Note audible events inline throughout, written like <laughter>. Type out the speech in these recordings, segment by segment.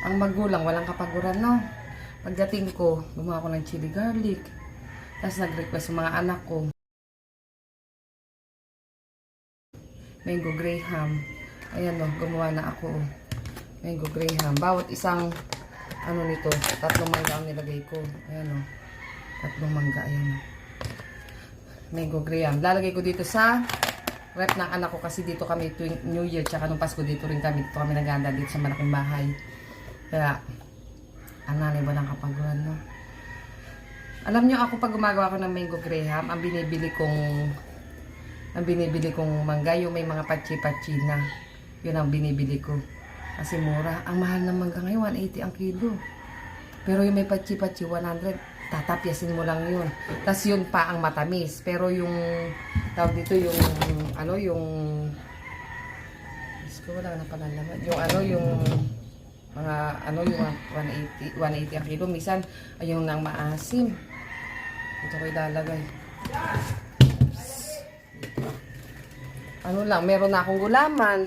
Ang magulang, walang kapaguran, no? Pagdating ko, gumawa ko ng chili garlic. Tapos nag-request yung mga anak ko. Mango Graham. Ayan, no, gumawa na ako. Mango Graham. Bawat isang, ano nito, tatlong mangga ang nilagay ko. Ayan, no. Tatlong mangga, ayan, no. Mango Graham. Lalagay ko dito sa rep ng anak ko kasi dito kami tuwing New Year tsaka nung Pasko dito rin kami. Dito kami naganda dito sa malaking bahay. Kaya, ang nanay ba ng kapaguran, no? Alam niyo ako pag gumagawa ko ng mango graham, ang binibili kong ang binibili kong mangga, yung may mga patsi-patsi na. Yun ang binibili ko. Kasi mura. Ang mahal ng mangga ngayon, 180 ang kilo. Pero yung may patsi-patsi, 100, tatapyasin mo lang yun. Tapos yun pa ang matamis. Pero yung, tawag dito, yung, ano, yung, ko, wala na pala naman. Yung ano, yung, mga, ano, yung 180, 180 ang kilo. Minsan, ayun nang maasim. Ito ko ilalagay. Ano lang, meron na akong gulaman.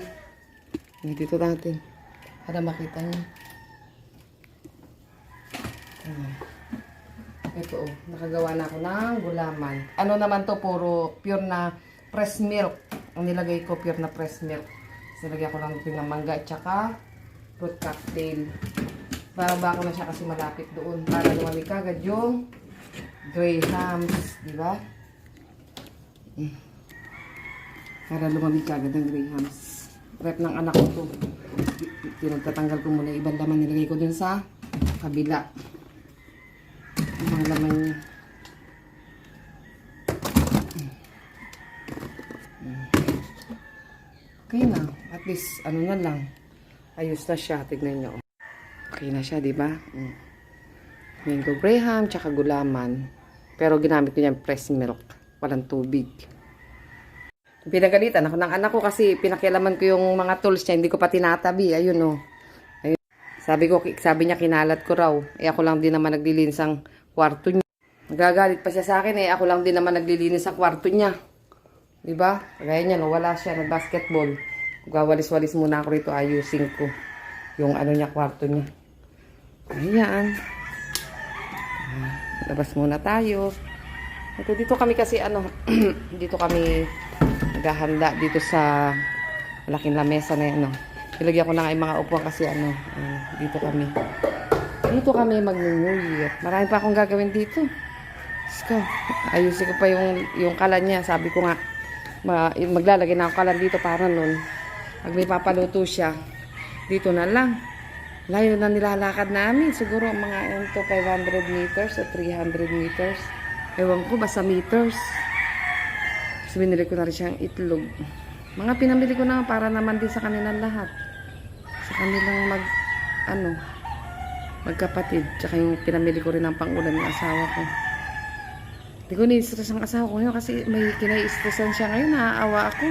Dito natin. Para makita niyo. Ito oh, nakagawa na ako ng gulaman. Ano naman to, puro pure na press milk. Ang nilagay ko, pure na press milk. Nilagay ko lang ito ng mangga at saka fruit cocktail. Bababa ko na siya kasi malapit doon. Para lumamig kagad yung grahams. Di ba? Mm. Para lumamig kagad ang grahams. Rep ng anak ko to. Pinagtatanggal ko muna ibang laman. Nilagay ko dun sa kabila. Ang mga laman niya. Okay na. At least, ano na lang. Ayos na siya. Tignan nyo. Okay na siya, di ba? Mm. Mango Graham, tsaka gulaman. Pero ginamit ko niyan press milk. Walang tubig. Pinagalitan ako ng anak ko kasi pinakialaman ko yung mga tools niya. Hindi ko pa tinatabi. Ayun o. Ayun. Sabi ko, sabi niya kinalat ko raw. Eh ako lang din naman naglilinis ang kwarto niya. Nagagalit pa siya sa akin eh. Ako lang din naman naglilinis sa kwarto niya. Di ba? Kagaya niya, no, wala siya, nag-basketball. Gawalis-walis muna ako rito, ayusin ko. Yung ano niya, kwarto niya. Ayan. Ah, Labas muna tayo. Ito, dito kami kasi, ano, <clears throat> dito kami naghahanda dito sa malaking lamesa na yan, no. Nilagyan ko na nga yung mga upuan kasi, ano, ah, dito kami. Dito kami mag-New. Marami pa akong gagawin dito. Ko, ayusin ko pa yung, yung kalan niya. Sabi ko nga, ma, maglalagay na ako kalan dito para nun. Pag may papaluto siya, dito na lang. Layo na nilalakad namin. Siguro mga to, 500 meters o 300 meters. Ewan ko, basta meters. Tapos binili ko na rin siyang itlog. Mga pinamili ko na para naman din sa kanilang lahat. Sa kanilang mag, ano, magkapatid. Tsaka yung pinamili ko rin ng pangulam ng asawa ko. Hindi ko ni-stress ang asawa ko ngayon kasi may kinai-stressan siya ngayon. Naaawa ako.